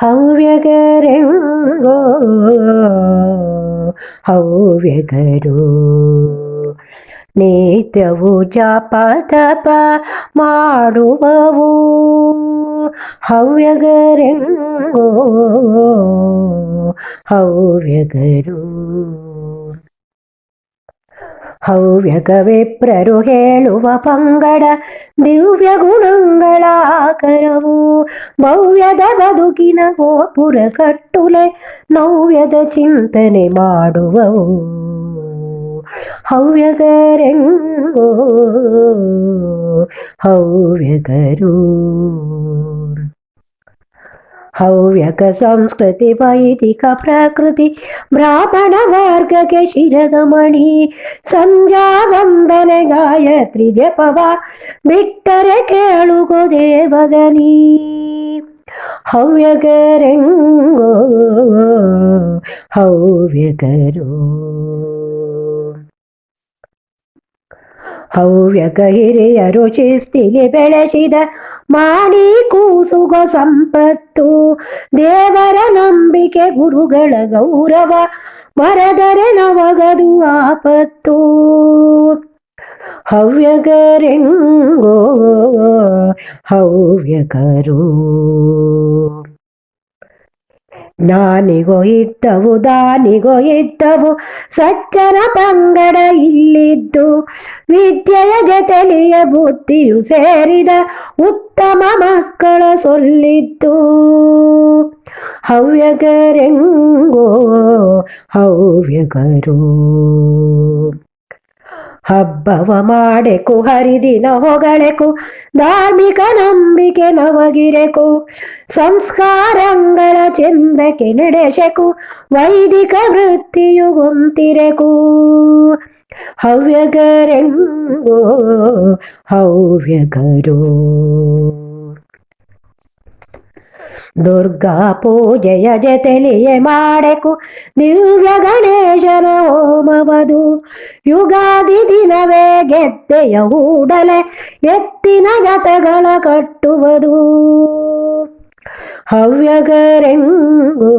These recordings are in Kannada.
ಹವ್ಯಗರೆಂಗೋ ಹವ್ಯಗರು ನಿತ್ಯವು ಜಪ ತಪ ಮಾಡುವವು ಹವ್ಯಗರೆಂಗೋ ಹವ್ಯಗರು ಹವ್ಯಕವಿಪ್ರರು ಹೇಳುವ ಪಂಗಡ ದಿವ್ಯ ಗುಣಗಳ ಭವ್ಯದ ಬದುಕಿನ ಗೋಪುರ ಕಟ್ಟುಲೆ ನವ್ಯದ ಚಿಂತನೆ ಮಾಡುವವು. ಹವ್ಯಗರೆಂಗೋ ಹವ್ಯಕರು. हव्यक संस्कृति वैदिक प्रकृति हव्यकसंस्कृति वैदिकप्रकृति ब्राह्मणवर्गके शिरदमणि सञ्जावन्दने गायत्रि, जपवा बिट्टरे केळुगो देवदनी। हव्यकरङ्गो, हव्यकरो। ಹವ್ಯಕ ಹಿರಿಯರು ಶಿಸ್ತಿಲಿ ಬೆಳೆಸಿದ ಮಾಡಿ ಕೂಸುಗ ಸಂಪತ್ತು. ದೇವರ ನಂಬಿಕೆ ಗುರುಗಳ ಗೌರವ, ಮರದರೆ ನವಗದು ಆಪತ್ತು. ಹವ್ಯಕರೆಂಗೋ, ಹವ್ಯಕರು. ಜ್ಞಾನಿಗೋ ಇದ್ದವು, ದಾನಿಗೋ ಇದ್ದವು, ಸಜ್ಜನ ಪಂಗಡ ಇಲ್ಲಿದ್ದು. ವಿದ್ಯೆಯ ಜೊತೆಲಿಯ ಬುದ್ಧಿಯು ಸೇರಿದ ಉತ್ತಮ ಮಕ್ಕಳ ಸೊಲ್ಲಿದ್ದು. ಹವ್ಯಕರೆಂಗೋ ಹವ್ಯಕರು ಹಬ್ಬವ ಮಾಡೆಕು, ಹರಿದಿನ ಹೊಗಳೆಕು, ಧಾರ್ಮಿಕ ನಂಬಿಕೆ ನವಗಿರೆಕು ಸಂಸ್ಕಾರಗಳ ಚಂದ್ರಕ್ಕೆ ನಡೆಸೆಕು ವೈದಿಕ ವೃತ್ತಿಯು ಗೊಂತಿರೆಕು ಹವ್ಯಕರೆಂಗೋ ಹವ್ಯಕರು ದುರ್ಗಾ ಪೂಜೆಯ ಜತೆಲಿಯೇ ಮಾಡೆಕು. ದಿವ್ಯ ಗಣೇಶನ ಓಮವದು ಯುಗಾದಿ ದಿನವೇ ಗೆದ್ದೆಯ ಹೂಡಲೆ ಎತ್ತಿನ ಗತಗಳ ಕಟ್ಟುವುದು. ಹವ್ಯಗರೆಂಗೋ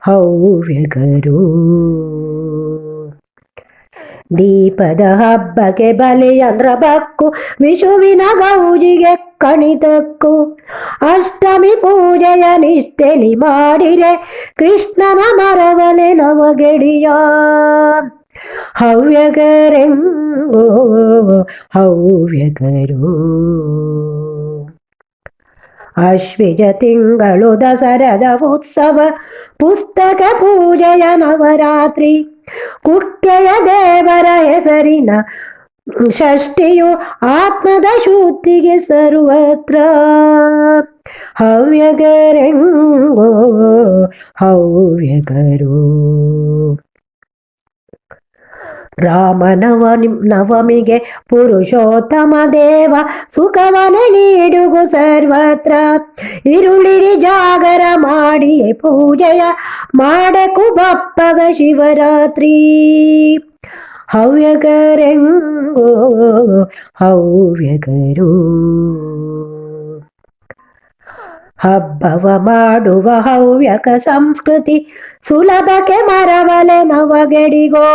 ಹವ್ಯಕರು ದೀಪದ ಹಬ್ಬಕ್ಕೆ ಬಲಿಯಂದ್ರ ಬಕ್ಕು ವಿಷುವಿನ ಗೌಜಿಗೆ ಕಣಿತಕ್ಕು. ಅಷ್ಟಮಿ ಪೂಜೆಯ ನಿಷ್ಠೆಲಿ ಮಾಡಿರೆ ಕೃಷ್ಣನ ಮರವಲೆ ನವಗೆಡಿಯ. ಹವ್ಯಗರೆಂಗೋ, ಹವ್ಯಗರು. ಅಶ್ವಿಜ ತಿಂಗಳು ದಸರದ ಉತ್ಸವ, ಪುಸ್ತಕ ಪೂಜೆಯ ನವರಾತ್ರಿ. ಕುಕ್ಕೆಯ ದೇವರ ಹೆಸರಿನ ಷಷ್ಠಿಯು ಆತ್ಮದ ಶುದ್ಧಿಗೆ ಸರ್ವತ್ರ. ಹವ್ಯಗರೆಂಗೋ ಹವ್ಯಕರು ರಾಮನವ ನವಮಿಗೆ ಪುರುಷೋತ್ತಮ ದೇವ ಸುಖವನ ನೀಡುಗು ಸರ್ವತ್ರ. ಇರುಳಿಡಿ ಜಾಗರ ಮಾಡಿ ಪೂಜೆಯ ಮಾಡಕು ಬಪ್ಪಗ ಶಿವರಾತ್ರಿ. ಹವ್ಯಕರೆಂಗೋ ಹವ್ಯಕರು ಹಬ್ಬವ ಮಾಡುವ ಹವ್ಯಕ ಸಂಸ್ಕೃತಿ ಸುಲಭಕ್ಕೆ ಮರವಲೆ ನವಗೆಡಿಗೋ.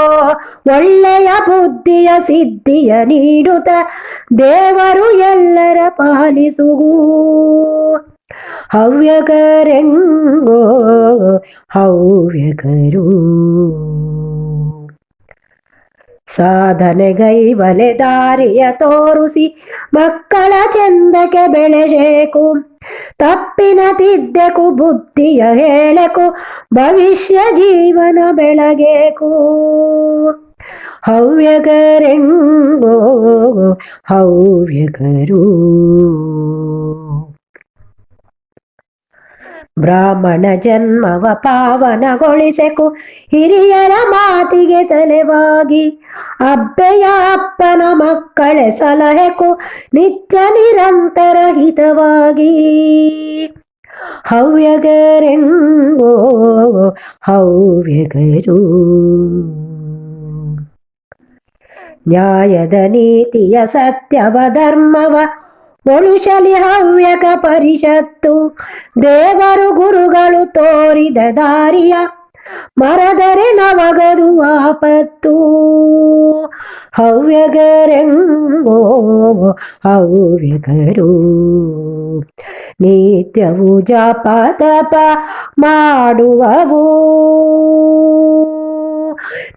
ಒಳ್ಳೆಯ ಬುದ್ಧಿಯ ಸಿದ್ಧಿಯ ನೀಡುತ್ತ ದೇವರು ಎಲ್ಲರ ಪಾಲಿಸುವು ಹವ್ಯಕರೆಂಗೋ ಹವ್ಯಕರು ಸಾಧನೆಗೈವಲೆ ದಾರಿಯ ತೋರಿಸಿ ಮಕ್ಕಳ ಚಂದಕ್ಕೆ ಬೆಳೆಯಬೇಕು ತಪ್ಪಿನ ತಿದ್ದೆಕು ಬುದ್ಧಿಯ ಹೇಳಕು, ಭವಿಷ್ಯ ಜೀವನ ಬೆಳಗೇಕು. ಹವ್ಯಗರೆಂಗೋ ಹವ್ಯಕರು ಬ್ರಾಹ್ಮಣ ಜನ್ಮವ ಪಾವನಗೊಳಿಸೆಕು, ಹಿರಿಯರ ಮಾತಿಗೆ ತಲೆವಾಗಿ. ಅಬ್ಬೆಯ ಅಪ್ಪನ ಮಕ್ಕಳೇ ಸಲಹೆಕು, ನಿತ್ಯ ನಿರಂತರ ಹಿತವಾಗಿ. ಹವ್ಯಗರೆಂಗೋ ಹವ್ಯಗರು. ನ್ಯಾಯದ ನೀತಿಯ ಸತ್ಯವ ಧರ್ಮವ ಒಳುಶಲಿ ಹವ್ಯಕ ಪರಿಷತ್ತು. ದೇವರು ಗುರುಗಳು ತೋರಿದ ದಾರಿಯ ಮರದರೆ ನವಗದು ಆಪತ್ತು. ಹವ್ಯಗರೆಂಗೋ ಹವ್ಯಗರು. ನಿತ್ಯವು ಜಪ ತಪ ಮಾಡುವವು.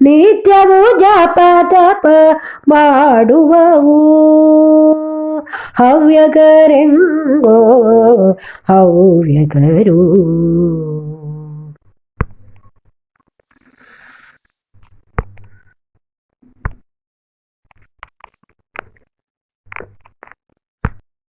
ನಿತ್ಯವು ಜಪ ತಪ ಮಾಡುವವು. ಹವ್ಯಗರೆಂಗೋ ಹವ್ಯಗರು